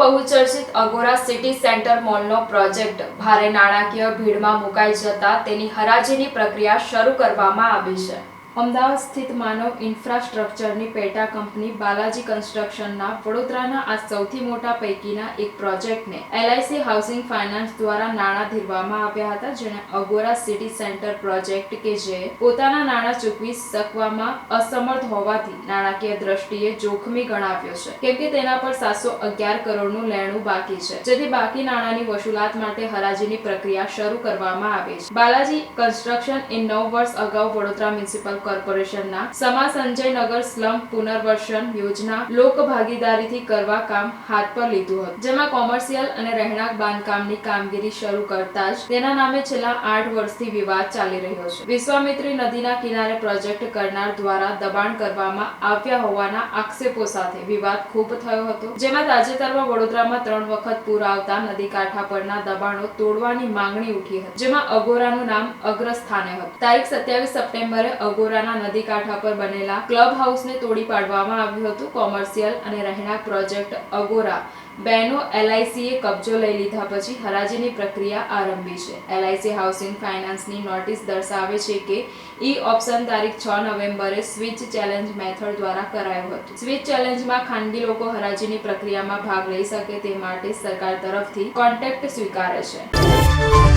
બહુચર્ચિત Agora city centre મોલનો project ભારે નાણાકીય ભીડમાં મુકાઈ જતા તેની હરાજીની પ્રક્રિયા શરૂ કરવામાં આવી છે. અમદાવાદ સ્થિત માનવ ઇન્ફ્રાસ્ટ્રક્ચરની પેટા કંપની બાલાજી કન્સ્ટ્રક્શનના વડોદરાના આ સૌથી મોટા પૈકીના એક પ્રોજેક્ટને એલઆઈસી હાઉસિંગ ફાઇનાન્સ દ્વારા નાણાં ધીરવામાં આવ્યા હતા, જેને અગોરા સિટી સેન્ટર પ્રોજેક્ટ કે જે પોતાના નાણાં ચૂકવી શકવામાં અસમર્થ હોવાથી નાણાકીય દ્રષ્ટિએ જોખમી ગણાવ્યો છે. કેમ કે તેના પર સાતસો અગિયાર કરોડનું લેણું બાકી છે, જેથી બાકી નાણાંની વસૂલાત માટે હરાજીની પ્રક્રિયા શરૂ કરવામાં આવી છે. બાલાજી કન્સ્ટ્રક્શન એ નવ વર્ષ અગાઉ વડોદરા મ્યુનિસિપલ કોર્પોરેશનના સમા સંજયનગર સ્લમ પુનર્વસન યોજના લોક ભાગીદારીથી કરવા કામ હાથ પર લીધું હતું. જેમાં કોમર્શિયલ અને રહેણાંક બાંધકામની કામગીરી શરૂ કરતા જ તેના નામે છેલ્લા આઠ વર્ષથી વિવાદ ચાલી રહ્યો છે. વિશ્વામિત્રી નદીના કિનારે પ્રોજેક્ટ કરનાર દ્વારા દબાણ કરવામાં આવ્યા હોવાના આક્ષેપો સાથે વિવાદ ખૂબ થયો હતો, જેમાં તાજેતરમાં વડોદરામાં ત્રણ વખત પૂર આવતા નદી કાંઠા પરના દબાણો તોડવાની માંગણી ઉઠી હતી, જેમાં અગોરાનું નામ અગ્રસ્થાને હતું. તારીખ સત્યાવીસ સપ્ટેમ્બરે અગોરાના નદી કાંઠા પર બનેલા ક્લબ હાઉસને તોડી પાડવામાં આવ્યું હતું. કોમર્શિયલ અને રહેણાંક પ્રોજેક્ટ અગોરા. બેનો એલઆઈસીએ કબજો લઈ લીધા પછી હરાજીની પ્રક્રિયા આરંભી છે. એલઆઈસી હાઉસિંગ ફાઇનાન્સની નોટિસ દર્શાવે છે કે ઈ ઓપ્શન તારીખ છ નવેમ્બરે સ્વિચ ચેલેન્જ મેથડ દ્વારા કરાયું હતું. સ્વિચ ચેલેન્જમાં ખાનગી લોકો હરાજીની પ્રક્રિયામાં ભાગ લઈ શકે તે માટે સરકાર તરફથી કોન્ટેક્ટ સ્વીકારે છે.